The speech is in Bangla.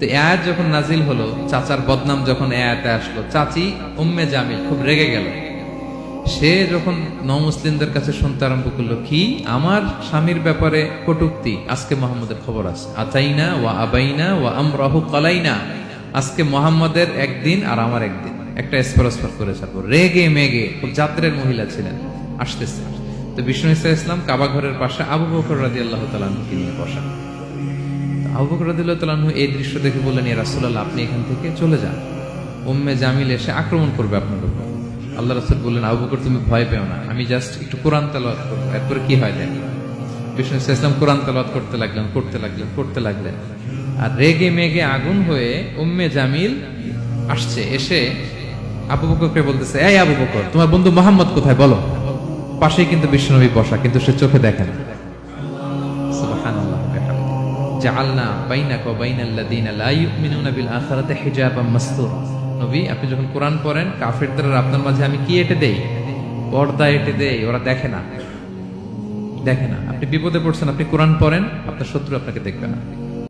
তো এ আয়াত যখন নাজিল হলো, চাচার বদনাম যখন এ আয়াতে আসলো, চাচি উম্মে জামিল খুব রেগে গেল। সে যখন কাছে শুনতে আরম্ভ করল, কি? আমার স্বামীর ব্যাপারে কটুক্তি? আজকে মোহাম্মদের খবর আছে। আতাইনা ওয়া আবাইনা ওয়া আমরাহু কালাইনা। আজকে মোহাম্মদের একদিন আর আমার একদিন। একটা স্পরস্পর করে রেগে মেগে খুব যাত্রের মহিলা ছিলেন, আসতেছে। তো বিষ্ণু ইসা ইসলাম কাবা ঘরের পাশে আবু বকর রাজি আল্লাহ তালাকে নিয়ে বসা। আবু বকর রাদিয়াল্লাহু তাআলা আনহু এই দৃশ্য দেখে বললেন, ইয়া রাসূলুল্লাহ, আপনি এখান থেকে চলে যান। উম্মে জামিল এসে আক্রমণ করবে আপনার উপর। আল্লাহ রাসূল বললেন আবুবকর তুমি ভয় পেও না। আমি জাস্ট একটু কোরআন তেলাওয়াত করব। এরপরে কি হয় দেন বিষ্ণু ইসলাম কোরআন তেলাওয়াত করতে লাগলেন করতে লাগলেন করতে লাগলেন। আর রেগে মেগে আগুন হয়ে উম্মে জামিল আসছে, এসে আবু বকরকে বলতেছে, এই আবু বকর, তোমার বন্ধু মোহাম্মদ কোথায়? বলো। পাশেই কিন্তু বিশ্বনবী বসা, কিন্তু সে চোখে দেখে না। জাআলনা বাইনাকা বাইনাল্লাযীনা লা ইউমিনুনা বিল আখিরাতি হিজাবাম মাসতুরা। নবী, আপনি যখন কোরআন পড়েন কাফেরদের আপনার মাঝে, আমি কি এঁটে দেই? পর্দা এঁটে দেই। ওরা দেখে না। দেখে না। আপনি বিপদে পড়ছেন, আপনি কোরআন পড়েন, আপনার শত্রু আপনাকে দেখবে না।